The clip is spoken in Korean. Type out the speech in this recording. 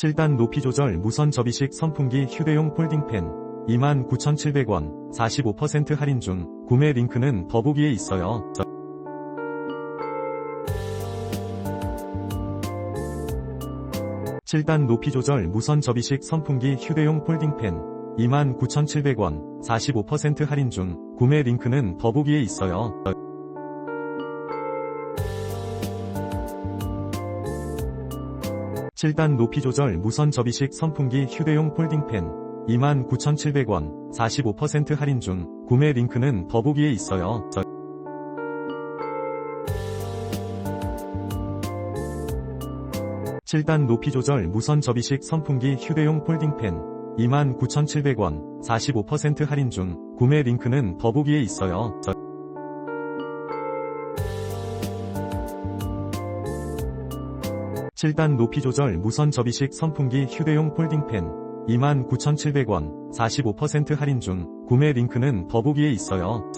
7단 높이 조절 무선 접이식 선풍기 휴대용 폴딩팬 29,700원 45% 할인 중 구매 링크는 더보기에 있어요. 7단 높이 조절 무선 접이식 선풍기 휴대용 폴딩팬 29,700원 45% 할인 중 구매 링크는 더보기에 있어요. 7단 높이 조절 무선 접이식 선풍기 휴대용 폴딩팬 29,700원 45% 할인 중 구매 링크는 더보기에 있어요. 7단 높이 조절 무선 접이식 선풍기 휴대용 폴딩팬 29,700원 45% 할인 중 구매 링크는 더보기에 있어요. 7단 높이 조절 무선 접이식 선풍기 휴대용 폴딩팬 29,700원 45% 할인 중 구매 링크는 더보기에 있어요.